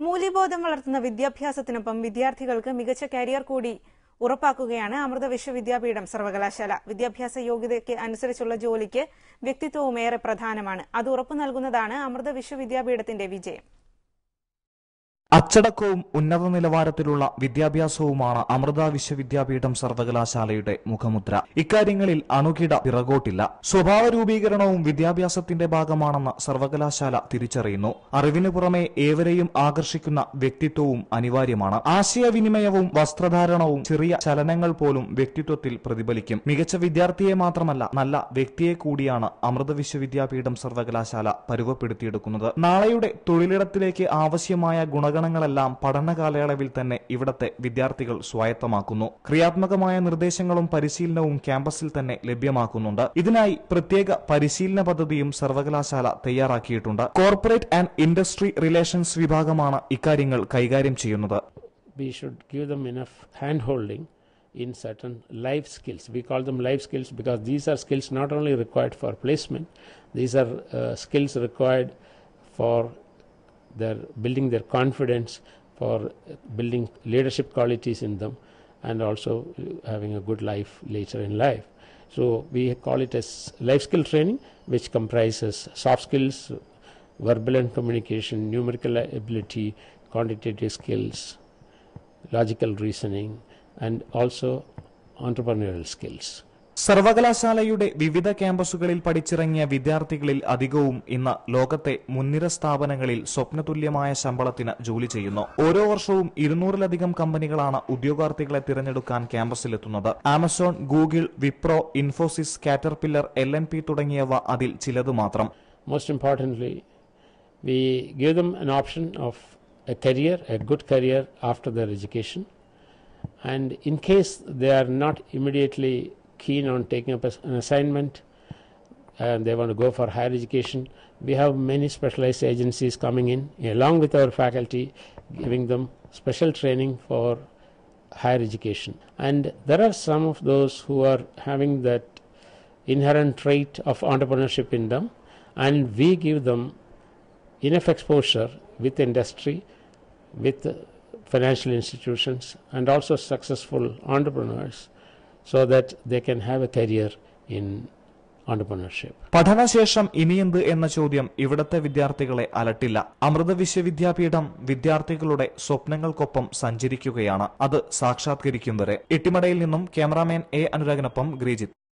മൂല്യബോധം വളർത്തുന്ന വിദ്യാഭ്യാസത്തിനൊപ്പം വിദ്യാർത്ഥികൾക്ക് മികച്ച കരിയർ കൂടി ഉറപ്പാക്കുകയാണ് അമൃത വിശ്വവിദ്യാപീഠം സർവകലാശാല. വിദ്യാഭ്യാസ യോഗ്യതയ്ക്ക് അനുസരിച്ചുള്ള ജോലിക്ക് വ്യക്തിത്വവും ഏറെ പ്രധാനമാണ്. അത് ഉറപ്പു നൽകുന്നതാണ് അമൃത വിശ്വവിദ്യാപീഠത്തിന്റെ വിജയം. അച്ചടക്കവും ഉന്നത നിലവാരത്തിലുള്ള വിദ്യാഭ്യാസവുമാണ് അമൃത വിശ്വവിദ്യാപീഠം സർവകലാശാലയുടെ മുഖമുദ്ര. ഇക്കാര്യങ്ങളിൽ അണുകിട പിറകോട്ടില്ല. സ്വഭാവ രൂപീകരണവും വിദ്യാഭ്യാസത്തിന്റെ ഭാഗമാണെന്ന് സർവകലാശാല തിരിച്ചറിയുന്നു. അറിവിനു പുറമെ ഏവരെയും ആകർഷിക്കുന്ന വ്യക്തിത്വവും അനിവാര്യമാണ്. ആശയവിനിമയവും വസ്ത്രധാരണവും ചെറിയ ചലനങ്ങൾ പോലും വ്യക്തിത്വത്തിൽ പ്രതിഫലിക്കും. മികച്ച വിദ്യാർത്ഥിയെ മാത്രമല്ല നല്ല വ്യക്തിയെ കൂടിയാണ് അമൃത വിശ്വവിദ്യാപീഠം സർവകലാശാല പരുവപ്പെടുത്തിയെടുക്കുന്നത്. നാളെയുടെ തൊഴിലിടത്തിലേക്ക് ആവശ്യമായ ഗുണഗണങ്ങളെല്ലാം പഠന കാലയളവിൽ തന്നെ ഇവിടത്തെ വിദ്യാർത്ഥികൾ സ്വായത്തമാക്കുന്നു. ക്രിയാത്മകമായ നിർദ്ദേശങ്ങളും പരിശീലനവും ക്യാമ്പസിൽ തന്നെ ലഭ്യമാക്കുന്നുണ്ട്. ഇതിനായി പ്രത്യേക പരിശീലന പദ്ധതിയും സർവകലാശാല തയ്യാറാക്കിയിട്ടുണ്ട്. കോർപ്പറേറ്റ് ആൻഡ് ഇൻഡസ്ട്രി റിലേഷൻസ് വിഭാഗമാണ് ഇക്കാര്യങ്ങൾ കൈകാര്യം ചെയ്യുന്നത്. We should give them enough in certain life skills. We call them life skills because these are skills not only required for placement, these are uh, skills required for their building their confidence, for building leadership qualities in them, and also having a good life later in life. So we call it as life skill training, which comprises soft skills, verbal and communication, numerical ability, quantitative skills, logical reasoning, and also entrepreneurial skills. സർവകലാശാലയുടെ വിവിധ ക്യാമ്പസുകളിൽ പഠിച്ചിറങ്ങിയ വിദ്യാർത്ഥികളിൽ അധികവും ഇന്ന് ലോകത്തെ മുൻനിര സ്ഥാപനങ്ങളിൽ സ്വപ്നതുല്യമായ ശമ്പളത്തിന് ജോലി ചെയ്യുന്നു. ഓരോ വർഷവും ഇരുന്നൂറിലധികം കമ്പനികളാണ് ഉദ്യോഗാർത്ഥികളെ തിരഞ്ഞെടുക്കാൻ ക്യാമ്പസിലെത്തുന്നത്. Amazon Google Wipro Infosys Caterpillar L N P തുടങ്ങിയവ അതിൽ ചിലത് മാത്രം. Most importantly, we give them an option of a career, a good career after their education. And in case they are not immediately keen on taking up an assignment and they want to go for higher education, we have many specialized agencies coming in along with our faculty, giving them special training for higher education. And there are some of those who are having that inherent trait of entrepreneurship in them, and we give them enough exposure with industry, with financial institutions, and also successful entrepreneurs so that they can have a career in പഠനശേഷം ഇനിയെന്ത് എന്ന ചോദ്യം ഇവിടത്തെ വിദ്യാർത്ഥികളെ അലട്ടില്ല. അമൃത വിശ്വവിദ്യാപീഠം വിദ്യാർത്ഥികളുടെ സ്വപ്നങ്ങൾക്കൊപ്പം സഞ്ചരിക്കുകയാണ്. അത് സാക്ഷാത്കരിക്കും വരെ. ഇട്ടിമടയിൽ നിന്നും ക്യാമറാമാൻ എ അനുരാഗിനൊപ്പം ഗ്രീജിത്ത്.